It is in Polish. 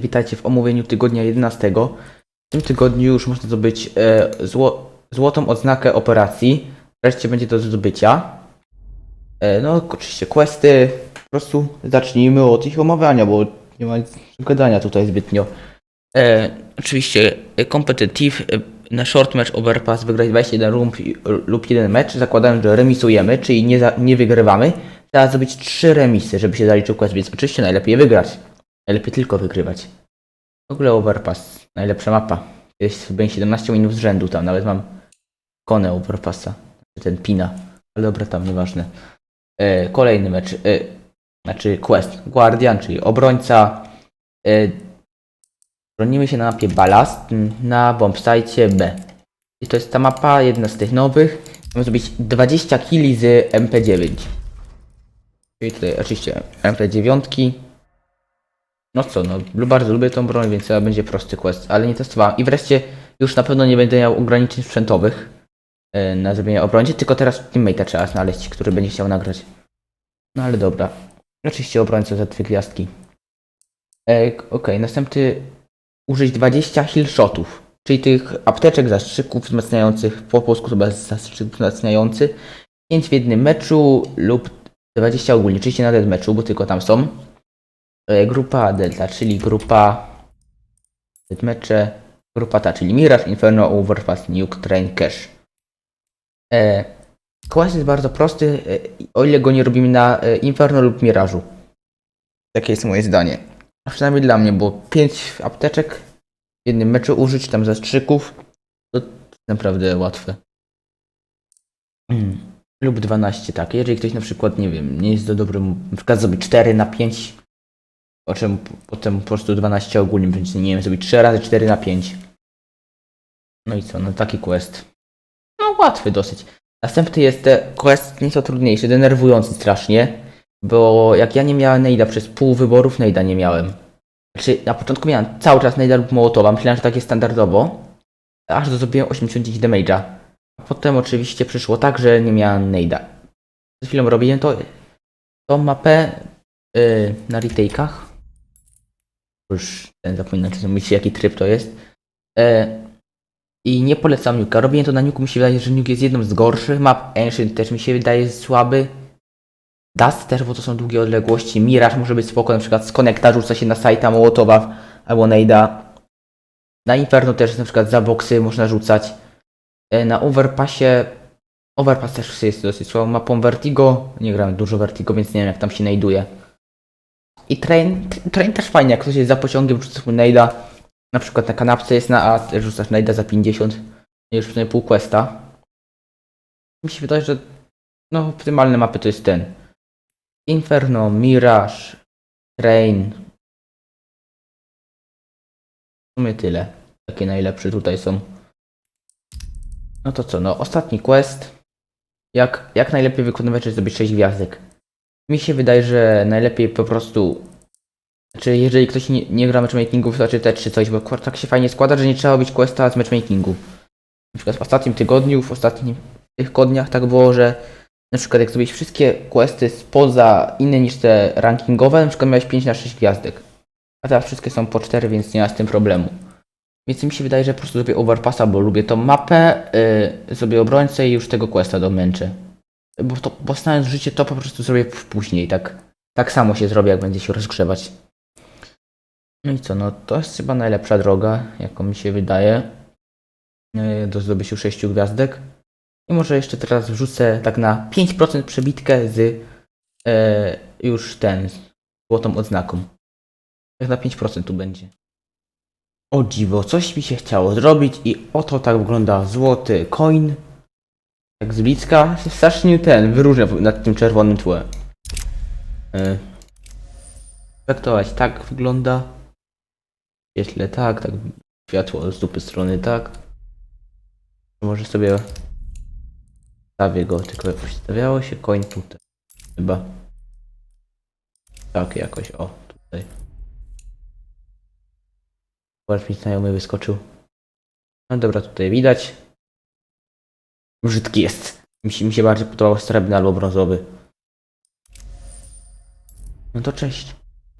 Witajcie w omówieniu tygodnia 11. W tym tygodniu już można zdobyć e, zło, złotą odznakę operacji. Wreszcie będzie do zdobycia. E, no, oczywiście questy. Po prostu zacznijmy od ich omawiania, bo nie ma nic gadania tutaj zbytnio. E, oczywiście e, competitive e, na short match overpass wygrać 21 rund lub jeden mecz, zakładając, że remisujemy, czyli nie, za, nie wygrywamy. Trzeba zrobić 3 remisy, żeby się zaliczył quest, więc oczywiście najlepiej wygrać. Najlepiej tylko wygrywać. W ogóle Overpass. Najlepsza mapa. Jest chyba 17 minut z rzędu tam. Nawet mam konę Overpassa. Ten Pina. Ale dobra, tam nieważne. E, kolejny mecz. E, znaczy quest. Guardian, czyli obrońca. E, bronimy się na mapie Ballast na bombsite B. I to jest ta mapa, jedna z tych nowych. Mamy zrobić 20 kili z MP9. Czyli tutaj oczywiście MP9. No co, no bardzo lubię tą broń, więc chyba będzie prosty quest, ale nie testowałem. I wreszcie już na pewno nie będę miał ograniczeń sprzętowych e, na zrobienie obrońcy, tylko teraz teammate'a trzeba znaleźć, który będzie chciał nagrać. No ale dobra. Oczywiście obrońca za dwie gwiazdki. E, k- Okej, następny użyć 20 heal shotów, czyli tych apteczek, zastrzyków wzmacniających, po polsku bez zastrzyk wzmacniający, 5 w jednym meczu lub 20 ogólnie, oczywiście na meczu, bo tylko tam są. E, Grupa Delta, czyli grupa mecze, grupa ta, czyli Mirage, Inferno, Overpass, Nuke, Train, Cache. E, Quest jest bardzo prosty, e, o ile go nie robimy na e, Inferno lub Mirażu. Takie jest moje zdanie. A przynajmniej dla mnie, bo 5 apteczek w jednym meczu użyć tam zastrzyków, to naprawdę łatwe. Mm. Lub 12, tak. Jeżeli ktoś na przykład, nie wiem, nie jest do dobrym, na przykład zrobi 4 na 5, o czym potem po prostu 12 ogólnie będzie, nie wiem, zrobić 3 razy 4 na 5. No i co, no taki quest. No łatwy dosyć. Następny jest te quest nieco trudniejszy, denerwujący strasznie, bo jak ja nie miałem Nejda przez pół wyborów, Nejda nie miałem. Znaczy, na początku miałem cały czas Nejda lub Mołotowa, myślałem, że tak jest standardowo, aż do zrobiłem 89 damage'a. A potem oczywiście przyszło tak, że nie miałem Nejda. Przed chwilą robiłem to, tą mapę yy, na retake'ach. Już ten zapominam, czy myśli jaki tryb to jest. E, I nie polecam Nuke'a. Robię to na Nuke'u, mi się wydaje, że Nuke jest jedną z gorszych map. Ancient też mi się wydaje słaby. Dust też, bo to są długie odległości. Mirage może być spoko, na przykład z konekta rzuca się na sajta Mołotowa albo Nejda. Na Inferno też na przykład za boksy można rzucać. E, Na Overpassie Overpass też jest dosyć słabą mapą Vertigo. Nie grałem dużo Vertigo, więc nie wiem jak tam się najduje. I train, train też fajnie, jak ktoś jest za pociągiem, rzucasz mu najda. Na przykład na kanapce jest na A, rzucasz najda za 50. Już przynajmniej pół questa. Mi się wydaje, że no optymalne mapy to jest ten. Inferno, Mirage, Train. W sumie tyle. Takie najlepsze tutaj są. No to co, no ostatni quest. Jak, jak najlepiej wykonywać, żeby zdobyć 6 gwiazdek? Mi się wydaje, że najlepiej po prostu. Znaczy, jeżeli ktoś nie, nie gra matchmakingu, znaczy te czy coś, bo tak się fajnie składa, że nie trzeba robić questa z matchmakingu. Na przykład w ostatnim tygodniu, w ostatnich tygodniach tak było, że na przykład jak zrobić wszystkie questy spoza inne niż te rankingowe, na przykład miałeś 5 na 6 gwiazdek. A teraz wszystkie są po 4, więc nie ma z tym problemu. Więc mi się wydaje, że po prostu zrobię overpassa, bo lubię tą mapę, yy, sobie obrońcę i już tego questa domęczę. Bo, to, bo znając życie, to po prostu zrobię później, tak. Tak samo się zrobi, jak będzie się rozgrzewać. No i co, no to jest chyba najlepsza droga, jaką mi się wydaje. yy, Do zdobycia 6 gwiazdek. I może jeszcze teraz wrzucę tak na 5% przebitkę z yy, już ten, z złotą odznaką. Jak na 5% tu będzie. O dziwo, coś mi się chciało zrobić i oto tak wygląda złoty coin. Tak z bliska strasznie ten wyróżnia nad tym czerwonym tłem. Yy. Tak wygląda. Jeśli tak, tak światło z dupy strony tak. Może sobie stawię go, tylko jakoś stawiało się coin tutaj. Chyba. Tak jakoś, o tutaj. Bardzo mi znajomy wyskoczył. No dobra, tutaj widać. Brzydki jest. Mi się, mi się bardziej podobał srebrny albo brązowy. No to cześć.